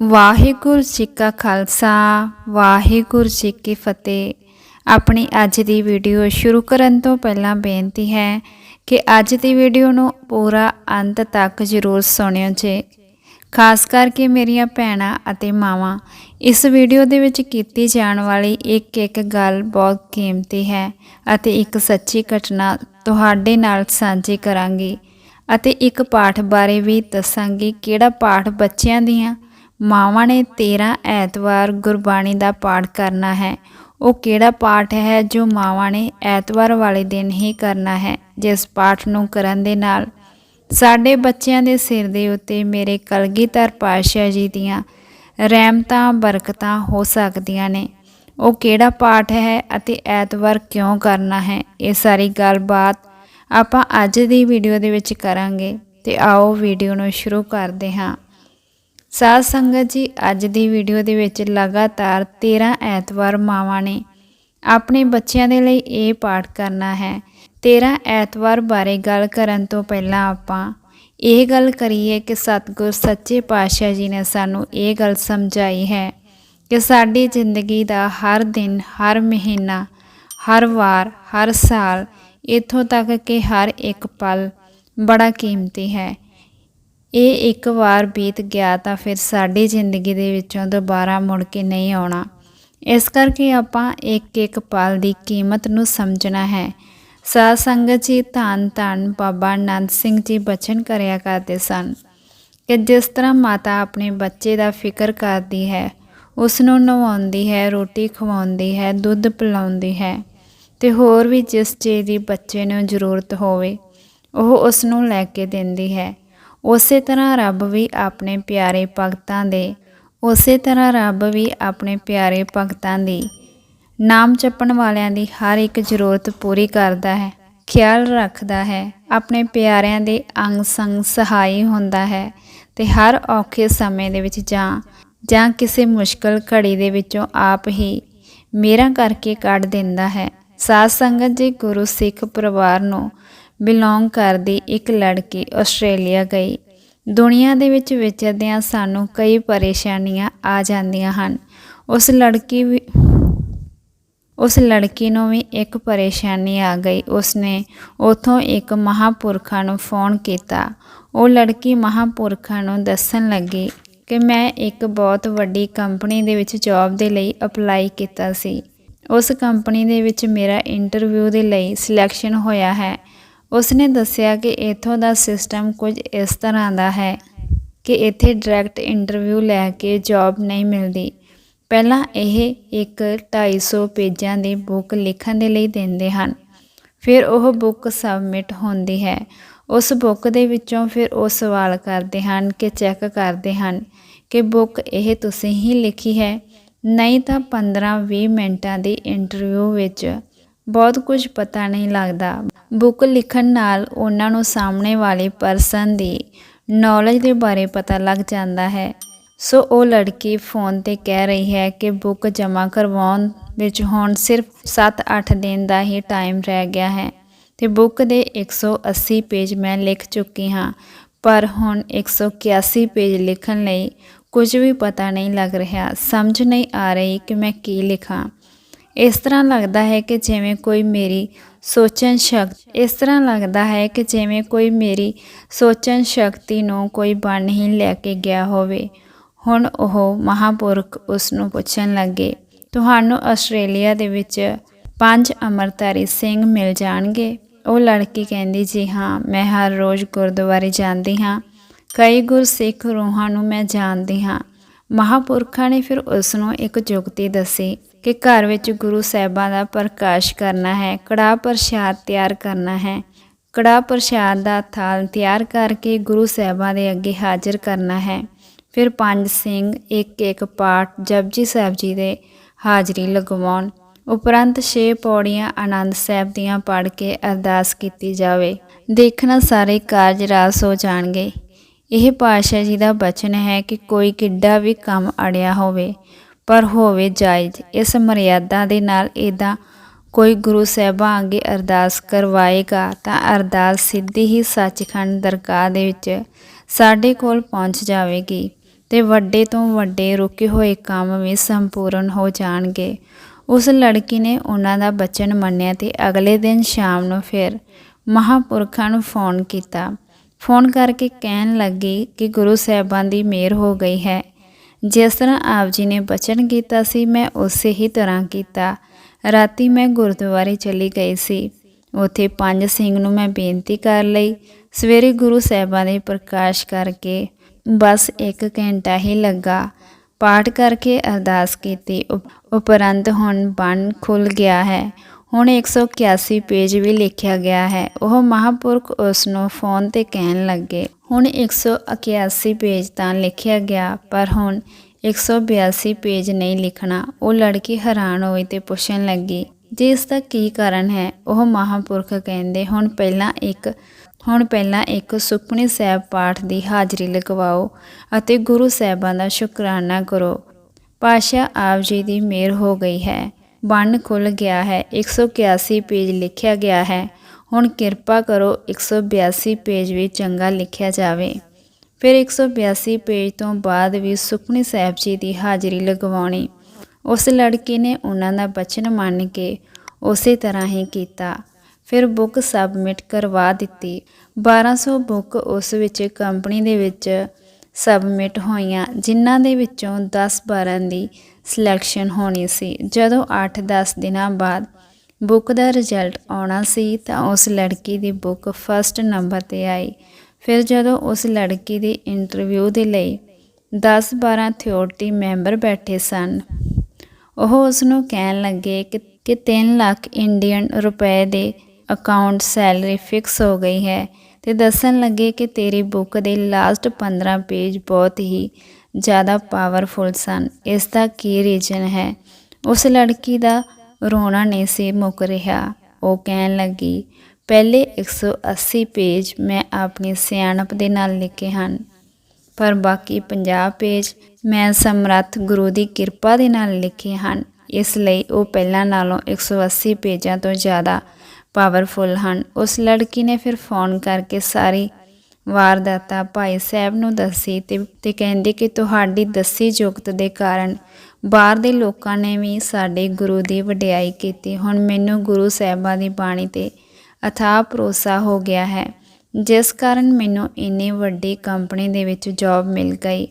ਵਾਹਿਗੁਰੂ ਜੀ ਕਾ ਖਾਲਸਾ, ਵਾਹਿਗੁਰੂ ਜੀ ਕੀ ਫਤਿਹ। ਆਪਣੀ ਅੱਜ ਦੀ ਵੀਡੀਓ ਸ਼ੁਰੂ ਕਰਨ ਤੋਂ ਪਹਿਲਾਂ ਬੇਨਤੀ ਹੈ ਕਿ ਅੱਜ ਦੀ ਵੀਡੀਓ ਨੂੰ ਪੂਰਾ ਅੰਤ ਤੱਕ ਜ਼ਰੂਰ ਸੁਣਿਓ ਜੇ। ਖਾਸ ਕਰਕੇ ਮੇਰੀਆਂ ਭੈਣਾਂ ਅਤੇ ਮਾਵਾਂ, ਇਸ ਵੀਡੀਓ ਦੇ ਵਿੱਚ ਕੀਤੀ ਜਾਣ ਵਾਲੀ ਇੱਕ ਇੱਕ ਗੱਲ ਬਹੁਤ ਕੀਮਤੀ ਹੈ ਅਤੇ ਇੱਕ ਸੱਚੀ ਘਟਨਾ ਤੁਹਾਡੇ ਨਾਲ ਸਾਂਝੀ ਕਰਾਂਗੀ ਅਤੇ ਇੱਕ ਪਾਠ ਬਾਰੇ ਵੀ ਦੱਸਾਂਗੀ ਕਿਹੜਾ ਪਾਠ ਬੱਚਿਆਂ ਦੀਆਂ ਮਾਵਾਂ ਨੇ 13 ਐਤਵਾਰ ਗੁਰਬਾਣੀ ਦਾ ਪਾਠ ਕਰਨਾ ਹੈ। ਉਹ ਕਿਹੜਾ ਪਾਠ ਹੈ ਜੋ ਮਾਵਾਂ ਨੇ ਐਤਵਾਰ ਵਾਲੇ ਦਿਨ ਹੀ ਕਰਨਾ ਹੈ, ਜਿਸ ਪਾਠ ਨੂੰ ਕਰਨ ਦੇ ਨਾਲ? ਸਾਡੇ ਬੱਚਿਆਂ ਦੇ ਸਿਰ ਦੇ ਉੱਤੇ ਮੇਰੇ ਕਲਗੀਧਰ ਪਾਤਸ਼ਾਹ ਜੀ ਦੀਆਂ ਰਹਿਮਤਾਂ, ਬਰਕਤਾਂ ਹੋ ਸਕਦੀਆਂ ਨੇ। ਉਹ ਕਿਹੜਾ ਪਾਠ ਹੈ ਅਤੇ ਐਤਵਾਰ ਕਿਉਂ ਕਰਨਾ ਹੈ? ਇਹ ਸਾਰੀ ਗੱਲਬਾਤ ਆਪਾਂ ਅੱਜ ਦੀ ਵੀਡੀਓ ਦੇ ਵਿੱਚ ਕਰਾਂਗੇ। ਤੇ ਆਓ ਵੀਡੀਓ ਨੂੰ ਸ਼ੁਰੂ ਕਰਦੇ ਹਾਂ। ਸਾਧ ਸੰਗਤ ਜੀ, ਅੱਜ ਦੀ ਵੀਡੀਓ ਦੇ ਵਿੱਚ ਲਗਾਤਾਰ 13 ਐਤਵਾਰ ਮਾਵਾਂ ਨੇ ਆਪਣੇ ਬੱਚਿਆਂ ਦੇ ਲਈ ਇਹ ਪਾਠ ਕਰਨਾ ਹੈ। 13 ਐਤਵਾਰ ਬਾਰੇ ਗੱਲ ਕਰਨ ਤੋਂ ਪਹਿਲਾਂ ਆਪਾਂ ਇਹ ਗੱਲ ਕਰੀਏ ਕਿ ਸਤਿਗੁਰ ਸੱਚੇ ਪਾਤਸ਼ਾਹ ਜੀ ਨੇ ਸਾਨੂੰ ਇਹ ਗੱਲ ਸਮਝਾਈ ਹੈ ਕਿ ਸਾਡੀ ਜ਼ਿੰਦਗੀ ਦਾ ਹਰ ਦਿਨ, ਹਰ ਮਹੀਨਾ, ਹਰ ਵਾਰ, ਹਰ ਸਾਲ, ਇਥੋਂ ਤੱਕ ਕਿ ਹਰ ਇੱਕ ਪਲ ਬੜਾ ਕੀਮਤੀ ਹੈ। ਇਹ ਇੱਕ ਵਾਰ ਬੀਤ ਗਿਆ ਤਾਂ ਫਿਰ ਸਾਡੀ ਜ਼ਿੰਦਗੀ ਦੇ ਵਿੱਚੋਂ ਦੁਬਾਰਾ ਮੁੜ ਕੇ ਨਹੀਂ ਆਉਣਾ। ਇਸ ਕਰਕੇ ਆਪਾਂ ਇੱਕ ਇੱਕ ਪਲ ਦੀ ਕੀਮਤ ਨੂੰ ਸਮਝਣਾ ਹੈ। ਸਾਧ ਸੰਗਤ ਜੀ, ਧੰਨ ਧੰਨ ਬਾਬਾ ਆਨੰਦ ਸਿੰਘ ਜੀ ਬਚਨ ਕਰਿਆ ਕਰਦੇ ਸਨ ਕਿ ਜਿਸ ਤਰ੍ਹਾਂ ਮਾਤਾ ਆਪਣੇ ਬੱਚੇ ਦਾ ਫਿਕਰ ਕਰਦੀ ਹੈ, ਉਸ ਨੂੰ ਨਵਾਉਂਦੀ ਹੈ, ਰੋਟੀ ਖਵਾਉਂਦੀ ਹੈ, ਦੁੱਧ ਪਿਲਾਉਂਦੀ ਹੈ ਤੇ ਹੋਰ ਵੀ ਜਿਸ ਚੀਜ਼ ਦੀ ਬੱਚੇ ਨੂੰ ਜ਼ਰੂਰਤ ਹੋਵੇ, ਉਹ ਉਸ ਨੂੰ ਲੈ ਕੇ ਦਿੰਦੀ ਹੈ। ਉਸੇ ਤਰ੍ਹਾਂ ਰੱਬ ਵੀ ਆਪਣੇ ਪਿਆਰੇ ਭਗਤਾਂ ਦੇ, ਉਸੇ ਤਰ੍ਹਾਂ ਰੱਬ ਵੀ ਆਪਣੇ ਪਿਆਰੇ ਭਗਤਾਂ ਦੀ। ਨਾਮ ਜਪਣ ਵਾਲਿਆਂ ਦੀ ਹਰ ਇੱਕ ਜ਼ਰੂਰਤ ਪੂਰੀ ਕਰਦਾ ਹੈ, ਖਿਆਲ ਰੱਖਦਾ ਹੈ, ਆਪਣੇ ਪਿਆਰਿਆਂ ਦੇ ਅੰਗ ਸੰਗ ਸਹਾਈ ਹੁੰਦਾ ਹੈ ਤੇ ਹਰ ਔਖੇ ਸਮੇਂ ਦੇ ਵਿੱਚ ਜਾਂ ਜਾਂ ਕਿਸੇ ਮੁਸ਼ਕਲ ਘੜੀ ਦੇ ਵਿੱਚੋਂ ਆਪ ਹੀ ਮੇਰਾ ਕਰਕੇ ਕੱਢ ਦਿੰਦਾ ਹੈ। ਸਾਧ ਸੰਗਤ ਜੀ ਗੁਰੂ ਸਿੱਖ ਪਰਿਵਾਰ ਨੂੰ ਬਿਲੋਂਗ ਕਰਦੀ ਇੱਕ ਲੜਕੀ ਆਸਟ੍ਰੇਲੀਆ ਗਈ। ਦੁਨੀਆ ਦੇ ਵਿੱਚ ਵਿਚਰਦਿਆਂ ਸਾਨੂੰ ਕਈ ਪਰੇਸ਼ਾਨੀਆਂ ਆ ਜਾਂਦੀਆਂ ਹਨ। ਉਸ ਲੜਕੀ ਵੀ, ਉਸ ਲੜਕੀ ਨੂੰ ਵੀ ਇੱਕ ਪਰੇਸ਼ਾਨੀ ਆ ਗਈ। ਉਸਨੇ ਉਥੋਂ ਇੱਕ ਮਹਾਪੁਰਖਾਂ ਨੂੰ ਫੋਨ ਕੀਤਾ। ਉਹ ਲੜਕੀ ਮਹਾਪੁਰਖਾਂ ਨੂੰ ਦੱਸਣ ਲੱਗੀ ਕਿ ਮੈਂ ਇੱਕ ਬਹੁਤ ਵੱਡੀ ਕੰਪਨੀ ਦੇ ਵਿੱਚ ਜੌਬ ਦੇ ਲਈ ਅਪਲਾਈ ਕੀਤਾ ਸੀ। ਉਸ ਕੰਪਨੀ ਦੇ ਵਿੱਚ ਮੇਰਾ ਇੰਟਰਵਿਊ ਦੇ ਲਈ ਸਿਲੈਕਸ਼ਨ ਹੋਇਆ ਹੈ। ਉਸਨੇ ਦੱਸਿਆ ਕਿ ਇਥੋਂ ਦਾ ਸਿਸਟਮ ਕੁਝ ਇਸ ਤਰ੍ਹਾਂ ਦਾ ਹੈ ਕਿ ਇੱਥੇ ਡਾਇਰੈਕਟ ਇੰਟਰਵਿਊ ਲੈ ਕੇ ਜੌਬ ਨਹੀਂ ਮਿਲਦੀ। ਪਹਿਲਾਂ ਇਹ ਇੱਕ 250 ਪੇਜਾਂ ਦੀ ਬੁੱਕ ਲਿਖਣ ਦੇ ਲਈ ਦਿੰਦੇ ਹਨ। ਫਿਰ ਉਹ ਬੁੱਕ ਸਬਮਿਟ ਹੁੰਦੀ ਹੈ। ਉਸ ਬੁੱਕ ਦੇ ਵਿੱਚੋਂ ਫਿਰ ਉਹ ਸਵਾਲ ਕਰਦੇ ਹਨ ਕਿ ਚੈੱਕ ਕਰਦੇ ਹਨ ਕਿ ਬੁੱਕ ਇਹ ਤੁਸੀਂ ਹੀ ਲਿਖੀ ਹੈ। ਨਹੀਂ ਤਾਂ 15-20 ਮਿੰਟਾਂ ਦੀ ਇੰਟਰਵਿਊ ਵਿੱਚ ਬਹੁਤ ਕੁਝ ਪਤਾ ਨਹੀਂ ਲੱਗਦਾ। ਬੁੱਕ ਲਿਖਣ ਨਾਲ ਉਹਨਾਂ ਨੂੰ ਸਾਹਮਣੇ ਵਾਲੇ ਪਰਸਨ ਦੀ ਨੌਲੇਜ ਦੇ ਬਾਰੇ ਪਤਾ ਲੱਗ ਜਾਂਦਾ ਹੈ। ਸੋ ਉਹ ਲੜਕੀ ਫੋਨ ਤੇ ਕਹਿ ਰਹੀ ਹੈ ਕਿ ਬੁੱਕ ਜਮ੍ਹਾਂ ਕਰਵਾਉਣ ਵਿੱਚ ਹੁਣ ਸਿਰਫ 7-8 ਦਿਨ ਦਾ ਹੀ ਟਾਈਮ ਰਹਿ ਗਿਆ ਹੈ ਤੇ ਬੁੱਕ ਦੇ 180 ਪੇਜ ਮੈਂ ਲਿਖ ਚੁੱਕੀ ਹਾਂ। ਪਰ ਹੁਣ 181 ਪੇਜ ਲਿਖਣ ਲਈ ਕੁਝ ਵੀ ਪਤਾ ਨਹੀਂ ਲੱਗ ਰਿਹਾ। ਸਮਝ ਨਹੀਂ ਆ ਰਹੀ ਕਿ ਮੈਂ ਕੀ ਲਿਖਾਂ। ਇਸ ਤਰ੍ਹਾਂ ਲੱਗਦਾ ਹੈ ਕਿ ਜਿਵੇਂ ਕੋਈ ਮੇਰੀ ਸੋਚਣ ਸ਼ਕਤੀ, ਇਸ ਤਰ੍ਹਾਂ ਲੱਗਦਾ ਹੈ ਕਿ ਜਿਵੇਂ ਕੋਈ ਮੇਰੀ ਸੋਚਣ ਸ਼ਕਤੀ ਨੂੰ ਕੋਈ ਬਣ ਹੀ ਲੈ ਕੇ ਗਿਆ ਹੋਵੇ। ਹੁਣ ਉਹ ਮਹਾਪੁਰਖ ਉਸ ਨੂੰ ਪੁੱਛਣ ਲੱਗੇ, ਤੁਹਾਨੂੰ ਆਸਟ੍ਰੇਲੀਆ ਦੇ ਵਿੱਚ ਪੰਜ ਅਮਰਤਾਰੀ ਸਿੰਘ ਮਿਲ ਜਾਣਗੇ? ਉਹ ਲੜਕੀ ਕਹਿੰਦੀ, ਜੀ ਹਾਂ, ਮੈਂ ਹਰ ਰੋਜ਼ ਗੁਰਦੁਆਰੇ ਜਾਂਦੀ ਹਾਂ। ਕਈ ਗੁਰਸਿੱਖ ਰੂਹਾਂ ਨੂੰ ਮੈਂ ਜਾਣਦੀ ਹਾਂ। ਮਹਾਪੁਰਖਾਂ ਨੇ ਫਿਰ ਉਸ ਨੂੰ ਇੱਕ ਜੁਗਤੀ ਦੱਸੀ ਕਿ ਘਰ ਵਿੱਚ ਗੁਰੂ ਸਾਹਿਬਾਂ ਦਾ ਪ੍ਰਕਾਸ਼ ਕਰਨਾ ਹੈ ਕੜਾ ਪ੍ਰਸ਼ਾਦ ਤਿਆਰ ਕਰਨਾ ਹੈ। ਕੜਾ ਪ੍ਰਸ਼ਾਦ ਦਾ ਥਾਲ ਤਿਆਰ ਕਰਕੇ ਗੁਰੂ ਸਾਹਿਬਾਂ ਦੇ ਅੱਗੇ ਹਾਜ਼ਰ ਕਰਨਾ ਹੈ। ਫਿਰ ਪੰਜ ਸਿੰਘ, ਇੱਕ ਇੱਕ ਪਾਠ ਜਪਜੀ ਸਾਹਿਬ ਜੀ ਦੇ ਹਾਜ਼ਰੀ ਲਗਵਾਉਣ। ਉਪਰੰਤ 6 ਪੌੜੀਆਂ ਆਨੰਦ ਸਾਹਿਬ ਦੀਆਂ ਪੜ੍ਹ ਕੇ ਅਰਦਾਸ ਕੀਤੀ ਜਾਵੇ। ਦੇਖਣਾ ਸਾਰੇ ਕਾਰਜ ਰਾਸ ਹੋ ਜਾਣਗੇ। ਇਹ ਪਾਤਸ਼ਾਹ ਜੀ ਦਾ ਬਚਨ ਹੈ ਕਿ ਕੋਈ ਕਿੱਡਾ ਵੀ ਕੰਮ ਅੜਿਆ ਹੋਵੇ, ਪਰ ਹੋਵੇ ਜਾਇਜ਼। ਇਸ ਮਰਿਆਦਾ ਦੇ ਨਾਲ ਇਦਾਂ ਕੋਈ ਗੁਰੂ ਸਾਹਿਬਾਂ ਅੱਗੇ ਅਰਦਾਸ ਕਰਵਾਏਗਾ, ਤਾਂ ਅਰਦਾਸ ਸਿੱਧੀ ਹੀ ਸੱਚਖੰਡ ਦਰਗਾਹ ਦੇ ਵਿੱਚ ਸਾਡੇ ਕੋਲ ਪਹੁੰਚ ਜਾਵੇਗੀ ਤੇ ਵੱਡੇ ਤੋਂ ਵੱਡੇ ਰੁਕੇ ਹੋਏ ਕੰਮ ਵੀ ਸੰਪੂਰਨ ਹੋ ਜਾਣਗੇ। ਉਸ ਲੜਕੀ ਨੇ ਉਹਨਾਂ ਦਾ ਬਚਨ ਮੰਨਿਆ ਤੇ ਅਗਲੇ ਦਿਨ ਸ਼ਾਮ ਨੂੰ ਫਿਰ ਮਹਾਪੁਰਖਾਂ ਨੂੰ ਫੋਨ ਕੀਤਾ। ਫੋਨ ਕਰਕੇ ਕਹਿਣ ਲੱਗੀ ਕਿ ਗੁਰੂ ਸਾਹਿਬਾਨ ਦੀ ਮਿਹਰ ਹੋ ਗਈ ਹੈ। ਜਿਸ ਤਰ੍ਹਾਂ ਆਪ ਜੀ ਨੇ ਬਚਨ ਕੀਤਾ ਸੀ, ਮੈਂ ਉਸੇ ਹੀ ਤਰ੍ਹਾਂ ਕੀਤਾ। ਰਾਤੀ ਮੈਂ ਗੁਰਦੁਆਰੇ ਚਲੀ ਗਈ ਸੀ। ਉਥੇ ਪੰਜ ਸਿੰਘ ਨੂੰ ਮੈਂ ਬੇਨਤੀ ਕਰ ਲਈ। ਸਵੇਰੇ ਗੁਰੂ ਸਾਹਿਬਾਨ ਦੇ ਪ੍ਰਕਾਸ਼ ਕਰਕੇ ਬਸ 1 ਘੰਟਾ ਹੀ ਲੱਗਾ। ਪਾਠ ਕਰਕੇ ਅਰਦਾਸ ਕੀਤੀ। ਉਪ- ਉਪਰੰਤ ਹੁਣ ਬਣ ਖੁੱਲ ਗਿਆ ਹੈ। ਹੁਣ 181 ਪੇਜ ਵੀ ਲਿਖਿਆ ਗਿਆ ਹੈ। ਉਹ ਮਹਾਪੁਰਖ ਉਸ ਨੂੰ ਫੋਨ ਤੇ ਕਹਿਣ ਲੱਗੇ, ਹੁਣ 181 ਪੇਜ ਤਾਂ ਲਿਖਿਆ ਗਿਆ, ਪਰ ਹੁਣ 182 ਪੇਜ ਨਹੀਂ ਲਿਖਣਾ। ਉਹ ਲੜਕੀ ਹੈਰਾਨ ਹੋਈ ਤੇ ਪੁੱਛਣ ਲੱਗੀ, ਜੇ ਇਸ ਦਾ ਕੀ ਕਾਰਨ ਹੈ? ਉਹ ਮਹਾਪੁਰਖ ਕਹਿੰਦੇ, ਹੁਣ ਪਹਿਲਾਂ ਇੱਕ, ਹੁਣ ਪਹਿਲਾਂ ਇੱਕ ਸੁਖਮਨੀ ਸਾਹਿਬ ਪਾਠ ਦੀ ਹਾਜ਼ਰੀ ਲਗਵਾਓ ਅਤੇ ਗੁਰੂ ਸਾਹਿਬਾਂ ਦਾ ਸ਼ੁਕਰਾਨਾ ਕਰੋ। ਪਾਸ਼ਾ ਆਪ ਜੀ ਦੀ ਮਿਹਰ ਹੋ ਗਈ ਹੈ। ਬੰਨ ਖੁੱਲ ਗਿਆ ਹੈ। 181 ਪੇਜ ਲਿਖਿਆ ਗਿਆ ਹੈ। ਹੁਣ ਕਿਰਪਾ ਕਰੋ 182 ਪੇਜ ਵੀ ਚੰਗਾ ਲਿਖਿਆ ਜਾਵੇ। ਫਿਰ 182 ਪੇਜ ਤੋਂ ਬਾਅਦ ਵੀ ਸੁਖਮਨੀ ਸਾਹਿਬ ਜੀ ਦੀ ਹਾਜ਼ਰੀ ਲਗਵਾਉਣੀ। ਉਸ ਲੜਕੀ ਨੇ ਉਹਨਾਂ ਦਾ ਬਚਨ ਮੰਨ ਕੇ ਉਸੇ ਤਰ੍ਹਾਂ ਹੀ ਕੀਤਾ। ਫਿਰ ਬੁੱਕ ਸਬਮਿਟ ਕਰਵਾ ਦਿੱਤੀ। 1200 ਬੁੱਕ ਉਸ ਵਿੱਚ ਕੰਪਨੀ ਦੇ ਵਿੱਚ ਸਬਮਿਟ ਹੋਈਆਂ, ਜਿਨ੍ਹਾਂ ਦੇ ਵਿੱਚੋਂ 10-12 ਦੀ ਸਿਲੈਕਸ਼ਨ ਹੋਣੀ ਸੀ। ਜਦੋਂ 8-10 ਦਿਨਾਂ ਬਾਅਦ ਬੁੱਕ ਦਾ ਰਿਜ਼ਲਟ ਆਉਣਾ ਸੀ, ਤਾਂ ਉਸ ਲੜਕੀ ਦੀ ਬੁੱਕ ਫਸਟ ਨੰਬਰ ਤੇ ਆਈ। ਫਿਰ ਜਦੋਂ ਉਸ ਲੜਕੀ ਦੀ ਇੰਟਰਵਿਊ ਦੇ ਲਈ 10-12 ਥਿਓਰਟੀ ਮੈਂਬਰ ਬੈਠੇ ਸਨ, ਉਹ ਉਸ ਨੂੰ ਕਹਿਣ ਲੱਗੇ ਕਿ ਕਿ 3 ਲੱਖ ਇੰਡੀਅਨ ਰੁਪਏ ਦੇ ਅਕਾਊਂਟ ਸੈਲਰੀ ਫਿਕਸ ਹੋ ਗਈ ਹੈ। ਤੇ ਦੱਸਣ ਲੱਗੇ ਕਿ ਤੇਰੀ ਬੁੱਕ ਦੇ ਲਾਸਟ 15 ਪੇਜ ਬਹੁਤ ਹੀ ਜ਼ਿਆਦਾ ਪਾਵਰਫੁਲ ਸਨ। ਇਸ ਦਾ ਕੀ ਰੀਜ਼ਨ ਹੈ? ਉਸ ਲੜਕੀ ਦਾ ਰੋਣਾ ਨਹੀਂ ਸੀ ਮੁੱਕ ਰਿਹਾ। ਉਹ ਕਹਿਣ ਲੱਗੀ, ਪਹਿਲੇ 180 ਪੇਜ ਮੈਂ ਆਪਣੀ ਸਿਆਣਪ ਦੇ ਨਾਲ ਲਿਖੇ ਹਨ, ਪਰ ਬਾਕੀ 50 ਪੇਜ ਮੈਂ ਸਮਰੱਥ ਗੁਰੂ ਦੀ ਕਿਰਪਾ ਦੇ ਨਾਲ ਲਿਖੇ ਹਨ। ਇਸ ਲਈ ਉਹ ਪਹਿਲਾਂ ਨਾਲੋਂ 180 ਪੇਜਾਂ ਤੋਂ ਜ਼ਿਆਦਾ ਪਾਵਰਫੁਲ ਹਨ। ਉਸ ਲੜਕੀ ਨੇ ਫਿਰ ਫੋਨ ਕਰਕੇ ਸਾਰੀ ਵਾਰਦਾਤਾ ਭਾਈ ਸਾਹਿਬ ਨੂੰ ਦੱਸੀ ਤੇ ਤੇ ਕਹਿੰਦੇ ਕਿ ਤੁਹਾਡੀ ਦੱਸੀ ਜੁਗਤ ਦੇ ਕਾਰਨ ਬਾਹਰ ਦੇ ਲੋਕਾਂ ਨੇ ਵੀ ਸਾਡੇ ਗੁਰੂ ਦੀ ਵਡਿਆਈ ਕੀਤੀ। ਹੁਣ ਮੈਨੂੰ ਗੁਰੂ ਸਾਹਿਬਾਂ ਦੀ ਬਾਣੀ ਤੇ ਅਥਾਹ ਭਰੋਸਾ ਹੋ ਗਿਆ ਹੈ। ਜਿਸ ਕਾਰਨ ਮੈਨੂੰ ਇੰਨੀ ਵੱਡੀ ਕੰਪਨੀ ਦੇ ਵਿੱਚ ਜੌਬ ਮਿਲ ਗਈ।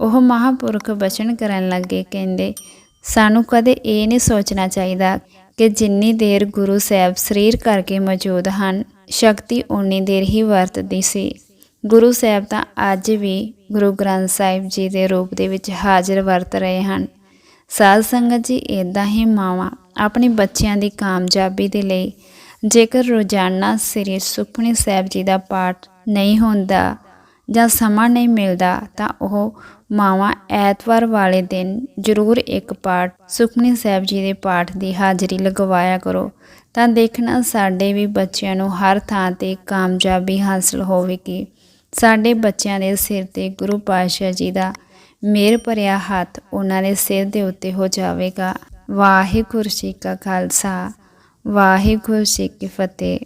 ਉਹ ਮਹਾਪੁਰਖ ਬਚਨ ਕਰਨ ਲੱਗੇ, ਕਹਿੰਦੇ, ਸਾਨੂੰ ਕਦੇ ਇਹ ਨਹੀਂ ਸੋਚਣਾ ਚਾਹੀਦਾ ਕਿ ਜਿੰਨੀ ਦੇਰ ਗੁਰੂ ਸਾਹਿਬ ਸਰੀਰ ਕਰਕੇ ਮੌਜੂਦ ਹਨ, ਸ਼ਕਤੀ ਓਨੀ ਦੇਰ ਹੀ ਵਰਤਦੀ ਸੀ। ਗੁਰੂ ਸਾਹਿਬ ਤਾਂ ਅੱਜ ਵੀ ਗੁਰੂ ਗ੍ਰੰਥ ਸਾਹਿਬ ਜੀ ਦੇ ਰੂਪ ਦੇ ਵਿੱਚ ਹਾਜ਼ਰ ਵਰਤ ਰਹੇ ਹਨ। ਸਾਧ ਸੰਗਤ ਜੀ ਇਦਾਂ ਹੀ ਮਾਵਾਂ ਆਪਣੇ ਬੱਚਿਆਂ ਦੀ ਕਾਮਯਾਬੀ ਦੇ ਲਈ ਜੇਕਰ ਰੋਜ਼ਾਨਾ ਸ੍ਰੀ ਸੁਖਮਨੀ ਸਾਹਿਬ ਜੀ ਦਾ ਪਾਠ ਨਹੀਂ ਹੁੰਦਾ ਜਾਂ ਸਮਾਂ ਨਹੀਂ ਮਿਲਦਾ, ਤਾਂ ਉਹ ਮਾਵਾਂ ਐਤਵਾਰ ਵਾਲੇ ਦਿਨ ਜ਼ਰੂਰ ਇੱਕ ਪਾਠ ਸੁਖਮਨੀ ਸਾਹਿਬ ਜੀ ਦੇ ਪਾਠ ਦੀ ਹਾਜ਼ਰੀ ਲਗਵਾਇਆ ਕਰੋ। ਤਾਂ ਦੇਖਣਾ, ਸਾਡੇ ਵੀ ਬੱਚਿਆਂ ਨੂੰ ਹਰ ਥਾਂ ਤੇ ਕਾਮਯਾਬੀ ਹਾਸਲ ਹੋਵੇਗੀ। ਸਾਡੇ ਬੱਚਿਆਂ ਦੇ ਸਿਰ ਤੇ ਗੁਰੂ ਪਾਤਸ਼ਾਹ ਜੀ ਦਾ ਮੇਰ ਭਰਿਆ ਹੱਥ ਉਹਨਾਂ ਦੇ ਸਿਰ ਦੇ ਉੱਤੇ ਹੋ ਜਾਵੇਗਾ। ਵਾਹਿਗੁਰੂ ਜੀ ਕਾ ਖਾਲਸਾ, ਵਾਹਿਗੁਰੂ ਜੀ ਕੀ ਫਤਿਹ।